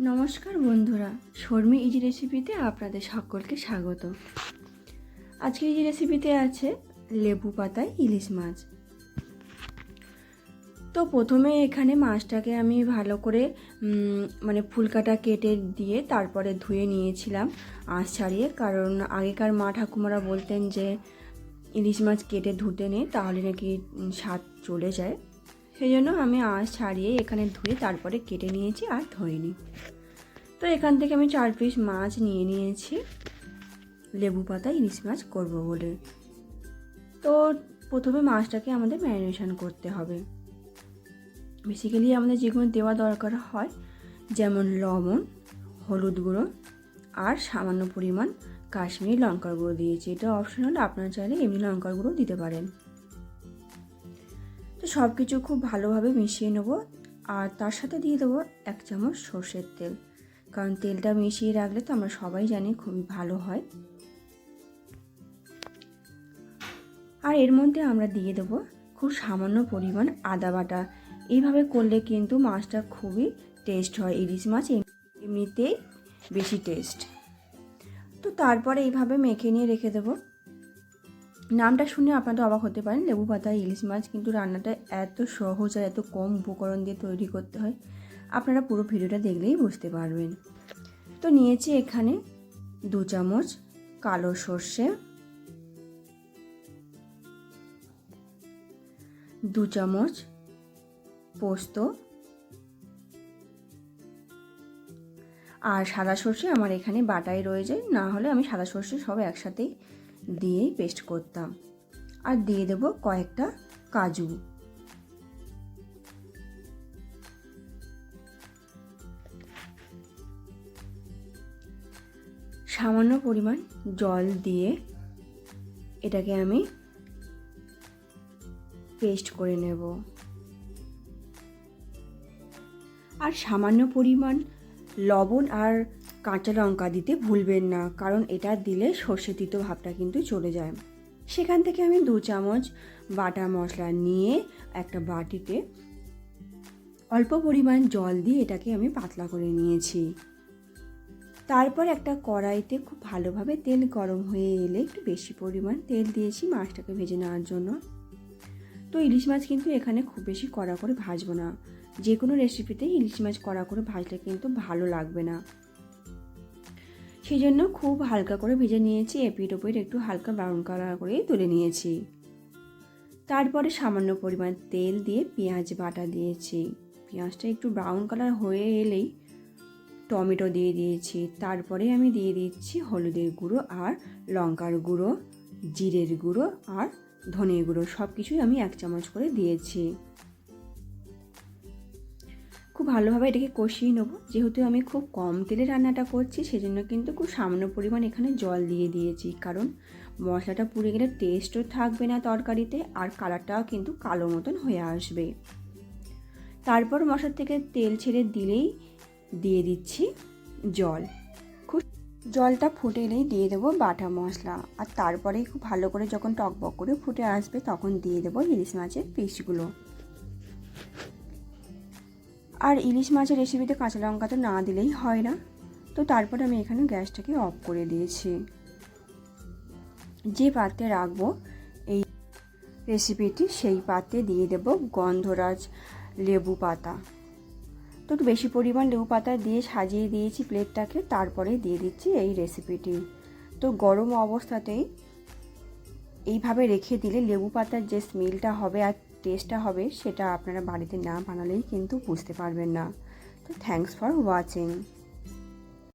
নমস্কার বন্ধুরা, শর্মি ইজি রেসিপিতে আপনাদের সকলকে স্বাগত। আজকে ইজি রেসিপিতে আছে লেবু পাতায় ইলিশ মাছ। তো প্রথমে এখানে মাছটাকে আমি ভালো করে মানে ফুলকাটা কেটে দিয়ে তারপরে ধুয়ে নিয়েছিলাম আঁশ ছাড়িয়ে। কারণ আগেকার মা ঠাকুমারা বলতেন যে, ইলিশ মাছ কেটে ধুতে নেই, তাহলে নাকি স্বাদ চলে যায়। সেই জন্য আমি আঁশ ছাড়িয়ে এখানে ধুয়ে তারপরে কেটে নিয়েছি আর ধরিনি তো এখান থেকে আমি চার পিস মাছ নিয়ে নিয়েছি। লেবু পাতা, ইলিশ মাছ করব বলে। তো প্রথমে মাছটাকে আমাদের ম্যারিনেশন করতে হবে। বেসিক্যালি আমাদের যেগুলো দেওয়া দরকার হয়, যেমন লবণ, হলুদ গুঁড়ো আর সামান্য পরিমাণ কাশ্মীরি লঙ্কার গুঁড়ো দিয়েছি। এটা অপশনাল আপনারা চাইলে এমনি লঙ্কার গুঁড়ো দিতে পারেন। তো সব কিছু খুব ভালোভাবে মিশিয়ে নেব আর তার সাথে দিয়ে দেবো এক চামচ সর্ষের তেল। কারণ তেলটা মিশিয়ে রাখলে তো আমরা সবাই জানি খুবই ভালো হয়। আর এর মধ্যে আমরা দিয়ে দেবো খুব সামান্য পরিমাণ আদা বাটা। এইভাবে করলে কিন্তু মাছটা খুবই টেস্ট হয়। ইলিশ মাছ এম- এমনিতেই বেশি টেস্ট তো তারপরে এইভাবে মেখে নিয়ে রেখে দেবো। নামটা শুনে আপনারা অবাক হতে পারেন, লেবু পাতা, ইলিশ মাছ, কিন্তু রান্নাটা এত সহজ আর এত কম উপকরণ দিয়ে তৈরি করতে হয়, আপনারা পুরো ভিডিওটা দেখলেই বুঝতে পারবেন। তো নিয়েছি এখানে দু চামচ কালো সর্ষে, দু চামচ পোস্ত আর সাদা সর্ষে আমার এখানে বাটাই রয়েছে, না হলে আমি সাদা সর্ষে সব একসাথেই দিয়েই পেস্ট করতাম। আর দিয়ে দেব কয়েকটা কাজু। সামান্য পরিমাণ জল দিয়ে এটাকে আমি পেস্ট করে নেব। আর সামান্য পরিমাণ লবণ আর কাঁচা লঙ্কা দিতে ভুলবেন না, কারণ এটা দিলে সর্ষে তিতো ভাবটা কিন্তু চলে যায়। সেখান থেকে আমি দু চামচ বাটা মশলা নিয়ে একটা বাটিতে অল্প পরিমাণ জল দিয়ে এটাকে আমি পাতলা করে নিয়েছি। তারপর একটা কড়াইতে খুব ভালোভাবে তেল গরম হয়ে এলে একটু বেশি পরিমাণ তেল দিয়েছি মাছটাকে ভেজে নেওয়ার জন্য। তো ইলিশ মাছ কিন্তু এখানে খুব বেশি কড়া করে ভাজবো না। যে কোনো রেসিপিতেই ইলিশ মাছ কড়া করে ভাজলে কিন্তু ভালো লাগবে না। সেই জন্য খুব হালকা করে ভেজে নিয়েছি এপিট ওপিট একটু হালকা ব্রাউন কালার করেই তুলে নিয়েছি। তারপরে সামান্য পরিমাণ তেল দিয়ে পেঁয়াজ বাটা দিয়েছি। পেঁয়াজটা একটু ব্রাউন কালার হয়ে এলেই টমেটো দিয়ে দিয়েছি। তারপরে আমি দিয়ে দিচ্ছি হলুদের গুঁড়ো আর লঙ্কার গুঁড়ো, জিরের গুঁড়ো আর ধনে গুঁড়ো। সব কিছুই আমি এক চামচ করে দিয়েছি। খুব ভালোভাবে এটাকে কষিয়ে নেব। যেহেতু আমি খুব কম তেলে রান্নাটা করছি, সেজন্য কিন্তু খুব সামান্য পরিমাণ এখানে জল দিয়ে দিয়েছি। কারণ মশলাটা পুড়ে গেলে টেস্টও থাকবে না তরকারিতে আর কালারটাও কিন্তু কালো মতন হয়ে আসবে। তারপর মশলা থেকে তেল ছেড়ে দিলেই দিয়ে দিচ্ছি জল। খুব জলটা ফুটে এলেই দিয়ে দেবো বাটা মশলা। আর তারপরে খুব ভালো করে যখন টকবক করে ফুটে আসবে তখন দিয়ে দেবো ইলিশ মাছের পিসগুলো আর ইলিশ মাছের রেসিপিতে কাঁচা লঙ্কা তো না দিলেই হয় না। তো তারপরে আমি এখানে গ্যাসটাকে অফ করে দিয়েছি। যে পাত্রে রাখব, এই রেসিপিটি সেই পাত্রে দিয়ে দেব গন্ধরাজ লেবু পাতা। তো একটু বেশি পরিমাণ লেবু পাতা দিয়ে সাজিয়ে দিয়েছি প্লেটটাকে তারপরে দিয়ে দিচ্ছি এই রেসিপিটি তো গরম অবস্থাতেই এইভাবে রেখে দিলে লেবু পাতার যে স্মেলটা হবে আর টেস্টটা হবে, সেটা আপনারা বাড়িতে না বানালেই কিন্তু বুঝতে পারবেন না। তো থ্যাংকস ফর ওয়াচিং